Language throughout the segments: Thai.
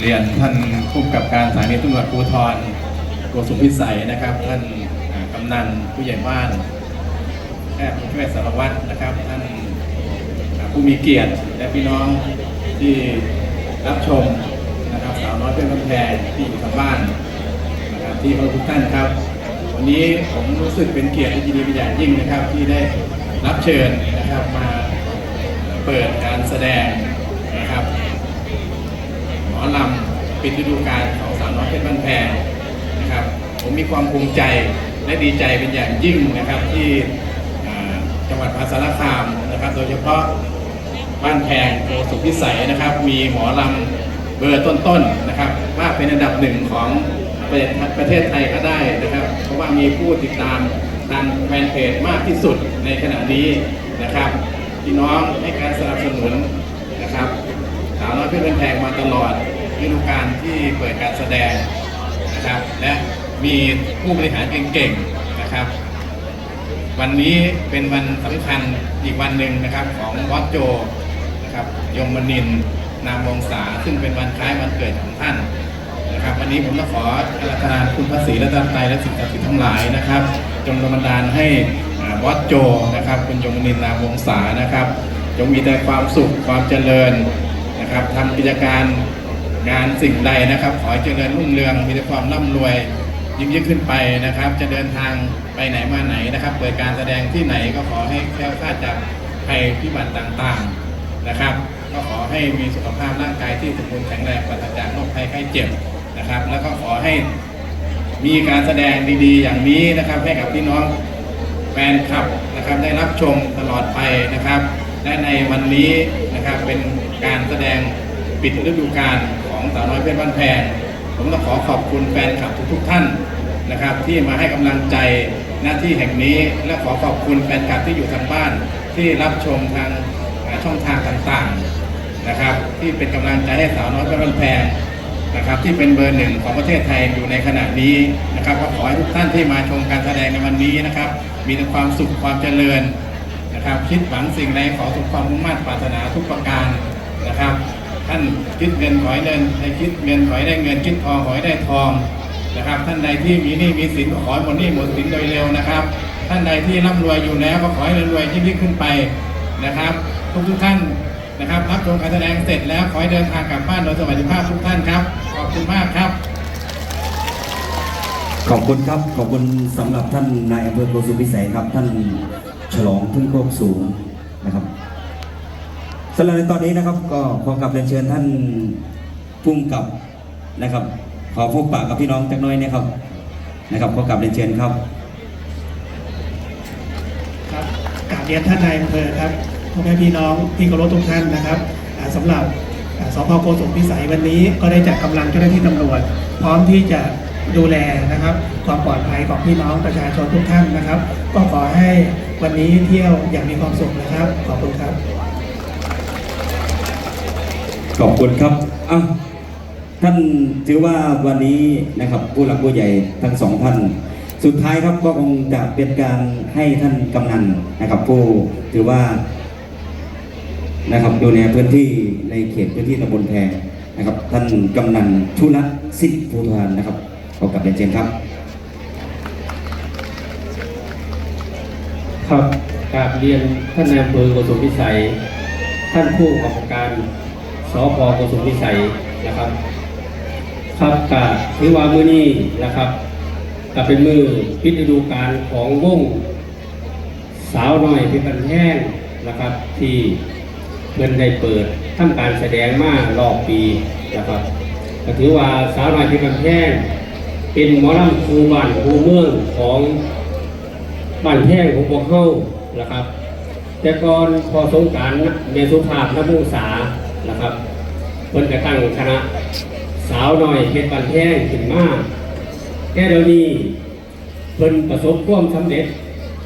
เรียนท่านผู้กับการสถานีตำรวจภูธรโกสุมพิสัยนะครับ ท่านกำนันผู้ใหญ่บ้านแพทย์ผู้ช่วยสารวัตรนะครับ ท่านผู้มีเกียรติและพี่น้องที่รับชมนะครับสาวน้อยเพื่อนกำแพงที่อยู่ทางบ้านนะครับที่เคารพทุกท่านครับ วันนี้ผมรู้สึกเป็นเกียรติและยินดีเป็นอย่างยิ่งนะครับ ที่ได้รับเชิญนะครับมาเปิดการแสดงนะครับ มอลำปิดฤดูกาลของสาวน้อยเพชรบ้านแพงนะครับ ผมมีความภูมิใจและดีใจเป็นอย่างยิ่งนะครับที่จังหวัดมหาสารคามนะครับ โดยเฉพาะบ้านแพงโกสุพิสัยนะครับ มีหมอลำเบอร์ต้นๆนะครับว่าเป็นอันดับหนึ่งของประเทศเทศไทยก็ได้นะครับ เพราะว่ามีผู้ติดตามทางแฟนเพจมากที่สุดในขณะนี้นะครับพี่น้องให้การสนับสนุนนะครับาวน้อยเพื่อนบ้านแพงมาตลอดฤดูกาลที่เปิดการแสดงนะครับ และมีผู้บริหารเก่งๆนะครับ วันนี้เป็นวันสำคัญอีกวันหนึ่งนะครับของวอสโจนะครับยมนินนามวงศาซึ่งเป็นวันคล้ายวันเกิดของท่านนะครับ วันนี้ผมต้องขออาราธนาคุณพระศรีรัตนตรัยและสิ่งศักดิ์สิทธิ์ทั้งหลายนะครับ จงบันดาลให้อ่าวอสโจนะครับ คุณยมนินนามวงศานะครับจงมีแต่ความสุขความเจริญ นะครับทำกิจการงานสิ่งใดนะครับ ขอให้เจริญรุ่งเรืองมีแต่ความร่ำรวยยิ่งยิ่งขึ้นไปนะครับ จะเดินทางไปไหนมาไหนนะครับ เปิดการแสดงที่ไหนก็ขอให้แคล้วคลาดจากภัยพิบัติต่างๆนะครับ ก็ขอให้มีสุขภาพร่างกายที่สมบูรณ์แข็งแรงปราศจากโรคภัยไข้เจ็บนะครับ แล้วก็ขอให้มีการแสดงดีๆ อย่างนี้นะครับ ให้กับพี่น้องแฟนคลับนะครับ ได้รับชมตลอดไปนะครับ และในวันนี้นะครับเป็น การแสดงปิดฤดูกาลของสาวน้อยเพชรบ้านแพงผมต้องขอขอบคุณแฟนคลับทุกๆท่านนะครับ ที่มาให้กำลังใจหน้าที่แห่งนี้และขอขอบคุณแฟนคลับที่อยู่ทางบ้านที่รับชมทางช่องทางต่างๆนะครับ ที่เป็นกำลังใจให้สาวน้อยเพชรบ้านแพงนะครับที่เป็นเบอร์หนึ่งของประเทศไทยอยู่ในขณะนี้นะครับก็ขอให้ทุกท่านที่มาชมการแสดงในวันนี้นะครับ มีแต่ความสุขความเจริญนะครับ คิดหวังสิ่งใดขอสุขความมุ่งมั่นปรารถนาทุกประการ นะครับ ท่านคิดเงินขอให้เงินให้คิดเงินขอให้ได้เงินคิดทองขอให้ได้ทองนะครับ ท่านใดที่มีหนี้มีสินก็ขอหมดหนี้หมดสินโดยเร็วนะครับ ท่านใดที่ร่ำรวยอยู่แล้วก็ขอให้รวยยิ่งยิ่งขึ้นไปนะครับ ทุกทุกท่านนะครับรับชมการแสดงเสร็จแล้วขอให้เดินทางกลับบ้านโดยสวัสดิภาพทุกท่านครับขอบคุณมากครับ ขอบคุณครับขอบคุณสำหรับท่านนายอำเภอโกสุมพิสัยครับ ท่านฉลองทุ่งโคกสูงนะครับ สำหรับในตอนนี้นะครับก็ขอกลับเรียนเชิญท่านพุ่มกับนะครับ ขอพบปะกับพี่น้องจักหน้อยนะครับนะครับขอกลับเรียนเชิญครับ ครับกราบเรียนท่านนายอำเภอครับพ่อแม่พี่น้องที่เคารพทุกท่านนะครับอ่าสำหรับอ่าสพโกสุมพิสัยวันนี้ก็ได้จัดกำลังเจ้าหน้าที่ตำรวจ พร้อมที่จะดูแลนะครับ ความปลอดภัยของพี่น้องประชาชนทุกท่านนะครับ ก็ขอให้วันนี้เที่ยวอย่างมีความสุขนะครับ ขอบคุณครับ ขอบคุณครับอะท่านถือว่าวันนี้นะครับผู้หลักผู้ใหญ่ทั้งสองท่าน สุดท้ายครับก็คงจะเป็นการให้ท่านกำนันนะครับ ผู้ถือว่านะครับอยู่ในพื้นที่ในเขตพื้นที่ตำบลแพงนะครับ ท่านกำนันชุนัทสิทธิภูธานนะครับขอกลับเรียนเชิญครับครับกราบเรียนท่านนายอำเภอโกสุพิสัย ท่านผู้กำกับการ พโกสุมพิสัยนะครับ ครับกาถือว่ามือนี้นะครับก็เป็นมือพิจฤดูการของวงสาวน้อยพิบันแห้งนะครับ ที่เพิ่นได้เปิดทำการแสดงมารอบปีนะครับก็ถือว่าสาวน้อยพิบันแห้งเป็นหมอลำครูบ้านครูเมืองของบ้านแท่งของพวกเข้านะครับ แต่ก่อนพอสงการเมสุภาพนมุษานะครับ พิ่นก็ตั้งคณะ สาวน้อยเพชรบ้านแท่งขึ้นมาแค่เดี๋ยวนี้เพิ่นประสบความสำเร็จ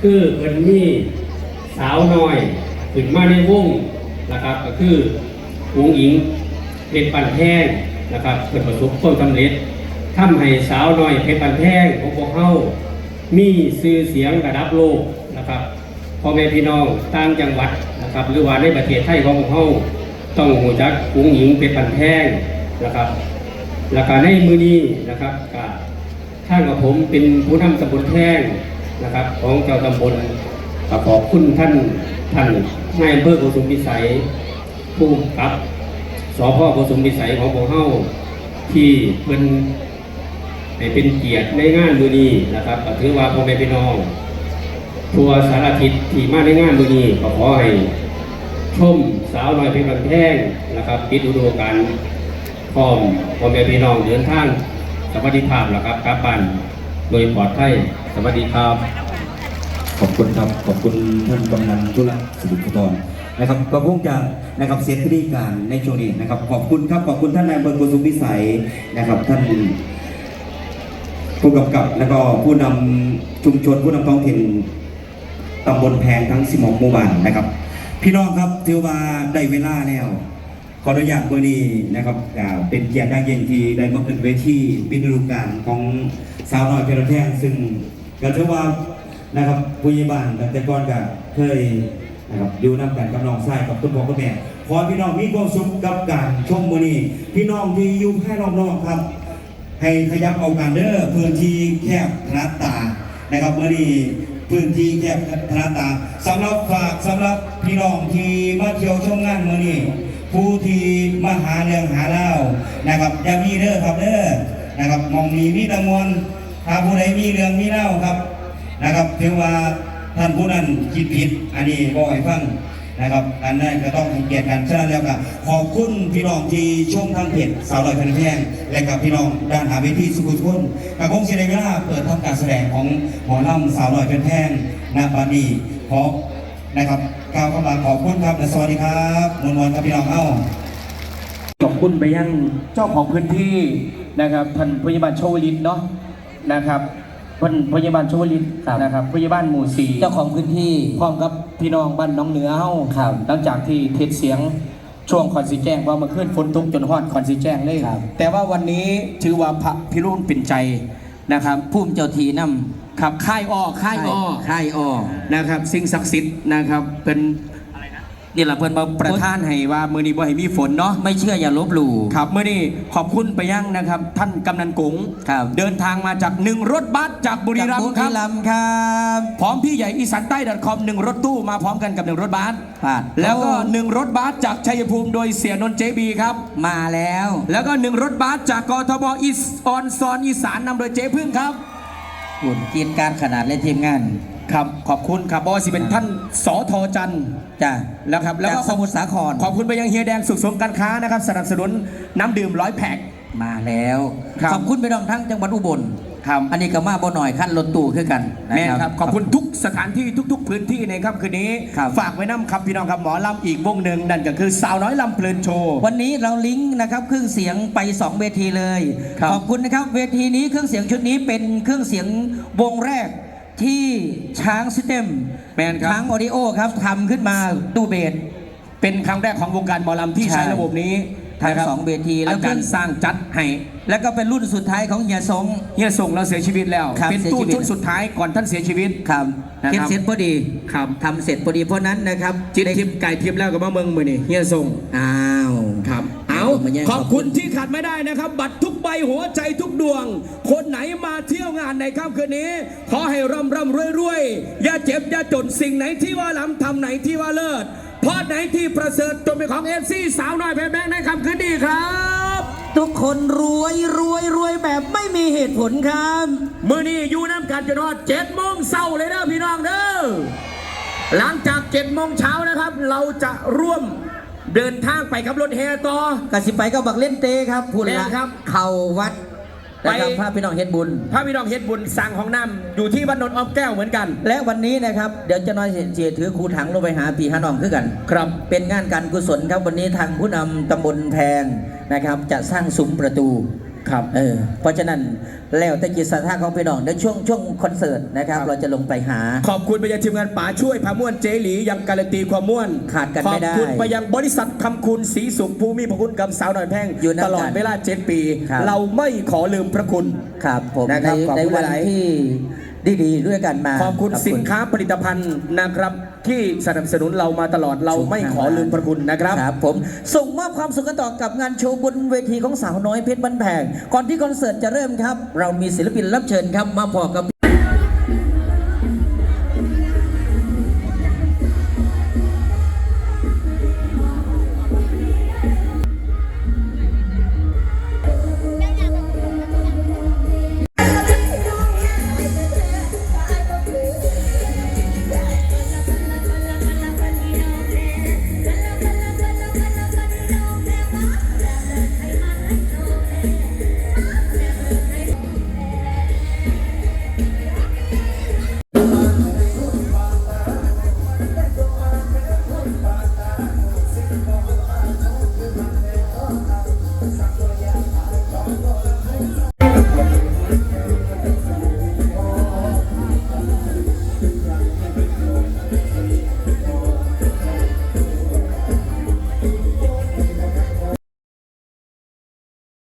คือเพิ่นมีสาวน้อยขึ้นมาในวงนะครับ ก็คือวงอิงเพชรบ้านแท่งนะครับเพิ่นประสบความสำเร็จทำให้สาวน้อยเพชรบ้านแท่งของพวกเขามีชื่อเสียงระดับโลกนะครับพ่อแม่พี่น้องต่างจังหวัดนะครับ หรือว่าในประเทศไทยของเรา ต้องหูจักกุ้งหญิงเป็นปันแพงนะครับแล้วก็ในมือนี้นะครับก็ท่านกับผมเป็นผู้นำตำบลแท่งนะครับ ของเจ้าตำบลขอบคุณท่านท่านนายอำเภอโกสุมพิสัย ผู้กับสพโกสุมพิสัยของพวกเฮาที่เพิ่นเป็นเกียรติในงานมือนี้นะครับถือว่าพ่อแม่พี่น้องทัวร์สารทิศที่มาในงานมือนี้ก็ขอให้ ชมสาวน้อยเพชรบันแท่งนะครับปิดฤดูกาลพร้อมพ่อแม่พี่น้องเดินทางสวัสดิภาพแล้วครับกลับบ้านโดยปลอดภัยสวัสดีครับ ขอบคุณครับขอบคุณท่านกำนันจุลสิริพุทรนะครับก็คงจะนะครับเสียพิธีการในช่วงนี้นะครับ ขอบคุณครับขอบคุณท่านนายอำเภอโกสุมพิสัยนะครับ ท่านผู้กำกับแล้วก็ผู้นำชุมชนผู้นำท้องถิ่นตำบลแพงทั้งสิบหกหมู่บ้านนะครับ พี่น้องครับถือว่าได้เวลาแล้วขออนุญาตวันนี้นะครับเป็นเกียรติอย่างยิ่งที่ได้มาเป็นเวทีปิดฤดูกาลของสาวน้อยเพชรแท่งซึ่งก็ถือว่านะครับผู้ใหญ่บ้านตั้งแต่ก่อนก็เคยนะครับอยู่นำกันกับน้องชายกับคุณพ่อคุณแม่ขอพี่น้องมีความสุขกับการชมมื้อนี้ พี่น้องที่อยู่ภายรอบๆครับ ให้ขยับเอากันเด้อพื้นที่แคบพระตานะครับเมื่อนี้ พื้นที่แคบพนาตาสำหรับฝากสำหรับพี่น้องที่มาเที่ยวชมงานเมื่อนี้ผู้ที่มาหาเรื่องหาเล่านะครับยามีเด้อครับเด้อนะครับมองมีมีตะมวลถ้าผู้ใดมีเรื่องมีเล่าครับนะครับถือว่าท่านผู้นั้นคิดผิดอันนี้บอกให้ฟัง นะครับ อันนั้นก็ต้องให้เกียรติกันฉะนั้นแล้วก็ขอบคุณพี่น้องที่ชมทางเพจสาวลอยพันแพงและกับพี่น้องด้านหาเวทีสุขุทุนกับคงเสียเวลาเปิดทำการแสดงของหมอลำสาวลอยพันแพงณบัดนี้ขอนะครับกล่าวคำลาขอบคุณครับและสวัสดีครับมวลมวลครับพี่น้องเอ้าขอบคุณไปยังเจ้าของพื้นที่นะครับท่านพยาบาลโชวลินเนาะนะครับ ท่านพยาบาลโชวลินนะครับพยาบาลหมู่สี่เจ้าของพื้นที่พร้อมกับพี่น้องบ้านน้องเหนือเฮาครับหลังจากที่เทศเสียงช่วงคอนสีแจ้งว่าเมื่อคืนฝนตกจนฮอดคอนสีแจ้งเลยครับ แต่ว่าวันนี้ถือว่าพระพิรุณปิ่นใจนะครับพุ่มเจ้าทีน้ขับค่ายอ้อำค่ายอ้อค่ายอ้อนะครับ สิ่งศักดิ์สิทธิ์นะครับเป็น นี่แหละเพิ่นมาประทานให้ว่ามือนี้บ่ให้มีฝนเนาะไม่เชื่ออย่าลบหลู่ครับเมื่อนี้ขอบคุณไปยังนะครับ ท่านกำนันกงครับเดินทางมาจากหนึ่งรถบัสจากบุรีรัมจากย์ครับรัมย์ครับพร้อมพี่ใหญ่อีสานใต้ .com หนึ่งรถตู้มาพร้อมกันกับหนึ่งรถบัสผ่านแล้วก็หนึ่งรถบัสจากชัยภูมิโดยเสียนนท์เจบีครับมาแล้ว แล้วก็หนึ่งรถบัสจากกทบอีสออนซอนอีสานนำโดยเจ๊พึ่งครับหุ่นกินการขนาดและทีมงาน ครับขอบคุณครับบอสิเป็นท่านสอทอจันทร์จ้ะแล้วครับแล้วก็จากสมุทรสาครขอบคุณไปยังเฮียแดงสุขสมการค้านะครับสนับสนุนน้ำดื่มร้อยแพ็ค มาแล้วครับ ขอบคุณไปน้องทั้งจังหวัดอุบล ครับอันนี้ก็มาบ่หน่อยขั้นรถตู้คือกันนะ แม่ครับครับขอบคุณทุกสถานที่ทุก ๆ พื้นที่ในค่ำคืนนี้ ครับ ฝากไว้น้ำครับพี่น้องครับหมอลำอีกวงหนึ่งนั่นก็คือสาวน้อยลำเพลินโชว์ วันนี้เราลิงก์นะครับเครื่องเสียงไป 2 เวทีเลย ครับขอบคุณนะครับเวทีนี้เครื่องเสียงชุดนี้เป็นเครื่องเสียงวงแรก ที่ช้างซิสเต็มแมนครับ ช้างออดิโอครับทำขึ้นมาตู้เบส เป็นครั้งแรกของวงการหมอลำที่ใช่ใช้ระบบนี้ทั้งนะครับสองเวทีแล้วอาจารย์สร้างจัดให้แล้วก็เป็นรุ่นสุดท้ายของเฮียสง เฮียส่งเราเสียชีวิตแล้ว ครับเป็นตู้เสียชีวิต ชุดสุดท้ายก่อนท่านเสียชีวิต ครับนะครับ เก็บเสร็จพอดีครับทำเสร็จพอดีเพราะนั้นนะครับจิตทิพย์ไก่ทิพย์แล้วกับมาเมืองมือนี่เฮียส่งอ้าว ครับ เอามาแย่งขอบคุณที่ขาดไม่ได้นะครับ บัตรทุกใบหัวใจทุกดวง คนไหนมาเที่ยวงานในค่ำคืนนี้ ขอให้ร่ำร่ำรวยรวยอย่าเจ็บอย่าจนสิ่งไหนที่ว่าล้ำทำไหนที่ว่าเลิศเพราะไหนที่ประเสริฐจงเป็นของเอฟซีสาวน้อยแพ้แบงค์ในค่ำคืนนี้ครับ ทุกคนรวยรวยรวยแบบไม่มีเหตุผลครับมือนี้อยู่น้ำกันจนว่าเจ็ดโมงเศร้าเลยนะพี่น้องเด้อหลังจากเจ็ดโมงเช้านะครับ เราจะร่วม เดินทางไปกับรถแห่ต่อ กสิไปก็บักเล่นเตครับพูดแม่ละนครับเข่าวัดนะครับไปพระพี่น้องเฮ็ดบุญ พระพี่น้องเฮ็ดบุญสั่งของน้ำอยู่ที่วัดนนท์อ้อมแก้วเหมือนกัน และวันนี้นะครับ เดี๋ยวจะน้อยเสียถือครูถังลงไปหาปีฮานองคือกัน ครับ เป็นงานการกุศลครับวันนี้ทางผู้นำตำบลแพงนะครับ จะสร้างซุ้มประตู ครับเออเพราะฉะนั้นแล้วแต่จิตศรัทธาของพี่น้องเดี๋ยวช่วงช่วงคอนเสิร์ตนะครับครับ เราจะลงไปหา ขอบคุณไปยังทีมงานป๋าช่วยพาม่วนเจหลียังการันตีความม่วนขาดกันไม่ได้ขอบคุณไปยังบริษัทคำคุณสีสุขภูมิพระคุณกับสาวหน่อยแพงอยู่นำกันตลอดเวลาเจ็ดปีครับเราไม่ขอลืมพระคุณครับผมนะครับในขอบในคุณวันหลายๆที่ ดีๆ ด้วยกันมาขอบคุณสินค้าผลิตภัณฑ์นะครับ ที่สนับสนุนเรามาตลอดเราไม่ขอลืมพระคุณนะครับครับ ผมส่งมอบความสุขกันต่อกับงานโชว์บนเวทีของสาวน้อยเพชรบ้านแพงก่อนที่คอนเสิร์ตจะเริ่มครับ เรามีศิลปินรับเชิญครับมาพอกับ